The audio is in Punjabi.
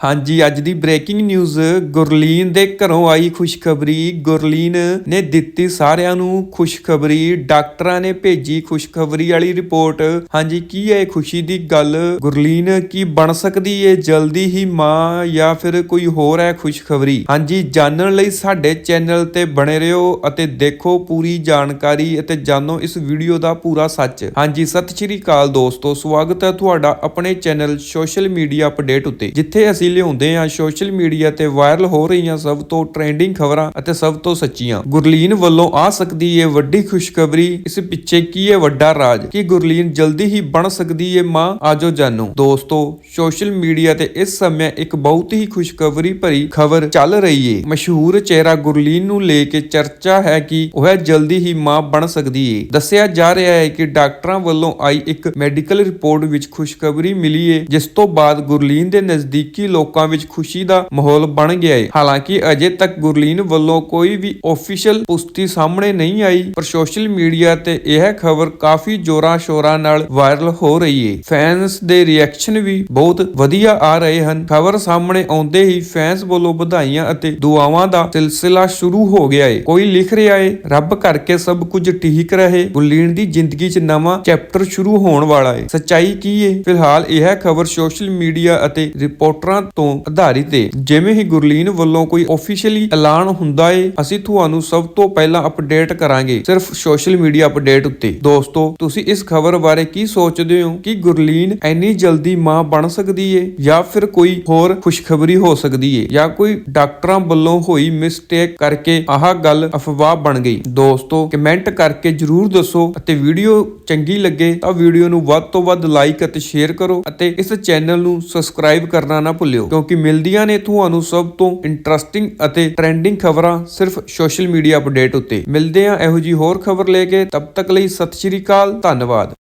ਹਾਂਜੀ, ਅੱਜ ਦੀ ਬ੍ਰੇਕਿੰਗ ਨਿਊਜ਼ ਗੁਰਲੀਨ ਦੇ ਘਰੋਂ ਆਈ ਖੁਸ਼ਖਬਰੀ। ਗੁਰਲੀਨ ਨੇ ਦਿੱਤੀ ਸਾਰਿਆਂ ਨੂੰ ਖੁਸ਼ਖਬਰੀ, ਡਾਕਟਰਾਂ ਨੇ ਭੇਜੀ ਖੁਸ਼ਖਬਰੀ ਵਾਲੀ ਰਿਪੋਰਟ ਹਾਂਜੀ, ਕੀ ਹੈ ਖੁਸ਼ੀ ਦੀ ਗੱਲ? ਗੁਰਲੀਨ, ਕੀ ਬਣ ਸਕਦੀ ਹੈ ਜਲਦੀ ਹੀ ਮਾਂ ਜਾਂ ਫਿਰ ਕੋਈ ਹੋਰ ਹੈ ਖੁਸ਼ਖਬਰੀ? ਹਾਂਜੀ, ਜਾਣਨ ਲਈ ਸਾਡੇ ਚੈਨਲ ਤੇ ਬਣੇ ਰਹੋ ਅਤੇ ਦੇਖੋ ਪੂਰੀ ਜਾਣਕਾਰੀ ਅਤੇ ਜਾਣੋ ਇਸ ਵੀਡੀਓ ਦਾ ਪੂਰਾ ਸੱਚ। ਹਾਂਜੀ, ਸਤਿ ਸ਼੍ਰੀ ਅਕਾਲ ਦੋਸਤੋ, ਸਵਾਗਤ ਹੈ ਤੁਹਾਡਾ ਆਪਣੇ ਚੈਨਲ ਸੋਸ਼ਲ ਮੀਡੀਆ ਅਪਡੇਟ ਉੱਤੇ, ਜਿੱਥੇ ਅਸੀਂ ਲਿਆਉਂਦੇ ਹਾਂ ਸੋਸ਼ਲ ਮੀਡੀਆ ਤੇ ਵਾਇਰਲ ਹੋ ਰਹੀਆਂ ਸਭ ਤੋਂ ਟ੍ਰੈਂਡਿੰਗ ਖਬਰਾਂ ਅਤੇ ਸਭ ਤੋਂ ਸੱਚੀਆਂ। ਗੁਰਲੀਨ ਵੱਲੋਂ ਆ ਸਕਦੀ ਹੈ ਵੱਡੀ ਖੁਸ਼ਖਬਰੀ। ਇਸ ਪਿੱਛੇ ਕੀ ਹੈ ਵੱਡਾ ਰਾਜ? ਕੀ ਗੁਰਲੀਨ ਜਲਦੀ ਹੀ ਬਣ ਸਕਦੀ ਹੈ ਮਾਂ? ਆਜੋ ਜਾਨੋ ਦੋਸਤੋ ਸੋਸ਼ਲ ਮੀਡੀਆ ਤੇ ਇਸ ਸਮੇਂ ਇੱਕ ਬਹੁਤ ਹੀ ਖੁਸ਼ਖਬਰੀ ਭਰੀ ਖਬਰ ਚੱਲ ਰਹੀ ਹੈ ਮਸ਼ਹੂਰ ਚਿਹਰਾ ਗੁਰਲੀਨ ਨੂੰ ਲੈ ਕੇ ਚਰਚਾ ਹੈ ਕਿ ਉਹ ਜਲਦੀ ਹੀ ਮਾਂ ਬਣ ਸਕਦੀ ਏ। ਦੱਸਿਆ ਜਾ ਰਿਹਾ ਹੈ ਕਿ ਡਾਕਟਰਾਂ ਵੱਲੋਂ ਆਈ ਇੱਕ ਮੈਡੀਕਲ ਰਿਪੋਰਟ ਵਿੱਚ ਖੁਸ਼ਖਬਰੀ ਮਿਲੀ ਏ, ਜਿਸ ਤੋਂ ਬਾਅਦ ਗੁਰਲੀਨ ਦੇ ਨਜ਼ਦੀਕੀ ਲੋਕਾਂ ਵਿੱਚ ਖੁਸ਼ੀ ਦਾ ਮਾਹੌਲ ਬਣ ਗਿਆ ਹੈ ਹਾਲਾਂਕਿ ਅਜੇ ਤੱਕ ਗੁਰਲੀਨ ਵੱਲੋਂ ਕੋਈ ਵੀ ਆਫੀਸ਼ੀਅਲ ਪੁਸ਼ਟੀ ਸਾਹਮਣੇ ਨਹੀਂ ਆਈ, ਪਰ ਸੋਸ਼ਲ ਮੀਡੀਆ ਤੇ ਇਹ ਖਬਰ ਕਾਫੀ ਜ਼ੋਰਾਂ ਸ਼ੋਰਾਂ ਨਾਲ ਵਾਇਰਲ ਹੋ ਰਹੀ ਹੈ ਫੈਨਸ ਦੇ ਰਿਐਕਸ਼ਨ ਵੀ ਬਹੁਤ ਵਧੀਆ ਆ ਰਹੇ ਹਨ। ਖਬਰ ਸਾਹਮਣੇ ਆਉਂਦੇ ਹੀ ਫੈਨਸ ਵੱਲੋਂ ਵਧਾਈਆਂ ਅਤੇ ਦੁਆਵਾਂ ਦਾ ਸਿਲਸਿਲਾ ਸ਼ੁਰੂ ਹੋ ਗਿਆ ਹੈ ਕੋਈ ਲਿਖ ਰਿਹਾ ਹੈ ਰੱਬ ਕਰਕੇ ਸਭ ਕੁਝ ਠੀਕ ਰਹੇ, ਗੁਰਲੀਨ ਦੀ ਜ਼ਿੰਦਗੀ 'ਚ ਨਵਾਂ ਚੈਪਟਰ ਸ਼ੁਰੂ ਹੋਣ ਵਾਲਾ ਹੈ ਸੱਚਾਈ ਕੀ ਹੈ ਫਿਲਹਾਲ ਇਹ ਖਬਰ ਸੋਸ਼ਲ ਮੀਡੀਆ ਅਤੇ ਰਿਪੋਰਟਰਾਂ ਤੋਂ ਆਧਾਰਿਤ ਹੈ ਜਿਵੇਂ ਹੀ ਗੁਰਲੀਨ ਵੱਲੋਂ ਕੋਈ ਆਫੀਸ਼ੀਅਲੀ ਐਲਾਨ ਹੁੰਦਾ ਏ, ਅਸੀਂ ਤੁਹਾਨੂੰ ਸਭ ਤੋਂ ਪਹਿਲਾਂ ਅਪਡੇਟ ਕਰਾਂਗੇ, ਸਿਰਫ ਸੋਸ਼ਲ ਮੀਡੀਆ ਅਪਡੇਟ ਉੱਤੇ। ਦੋਸਤੋ, ਤੁਸੀਂ ਇਸ ਖਬਰ ਬਾਰੇ ਕੀ ਸੋਚਦੇ ਹੋ ਕਿ ਗੁਰਲੀਨ ਇੰਨੀ ਜਲਦੀ ਮਾਂ ਬਣ ਸਕਦੀ ਹੈ ਜਾਂ ਫਿਰ ਕੋਈ ਹੋਰ ਖੁਸ਼ਖਬਰੀ ਹੋ ਸਕਦੀ ਹੈ ਜਾਂ ਕੋਈ ਡਾਕਟਰਾਂ ਵੱਲੋਂ ਹੋਈ ਮਿਸਟੇਕ ਕਰਕੇ ਆਹ ਗੱਲ ਅਫਵਾਹ ਬਣ ਗਈ? ਦੋਸਤੋ ਕਮੈਂਟ ਕਰਕੇ ਜਰੂਰ ਦੱਸੋ ਅਤੇ ਵੀਡੀਓ ਚੰਗੀ ਲੱਗੇ ਤਾਂ ਵੀਡੀਓ ਨੂੰ ਵੱਧ ਤੋਂ ਵੱਧ ਲਾਈਕ ਅਤੇ ਸ਼ੇਅਰ ਕਰੋ ਅਤੇ ਇਸ ਚੈਨਲ ਨੂੰ ਸਬਸਕ੍ਰਾਈਬ ਕਰਨਾ ਨਾ ਭੁੱਲਿਓ। ਕਿਉਂਕਿ ਮਿਲਦੀਆਂ ਨੇ ਤੁਹਾਨੂੰ ਸਭ ਤੋਂ ਇੰਟਰਸਟਿੰਗ ਅਤੇ ਟ੍ਰੈਂਡਿੰਗ ਖਬਰਾਂ ਸਿਰਫ ਸੋਸ਼ਲ ਮੀਡੀਆ ਅਪਡੇਟ ਉੱਤੇ। ਮਿਲਦੇ ਆ ਇਹੋ ਜੀ ਹੋਰ ਖਬਰ ਲੈ ਕੇ। ਤਬ ਤੱਕ ਲਈ ਸਤਿ ਸ਼੍ਰੀ ਅਕਾਲ। ਧੰਨਵਾਦ।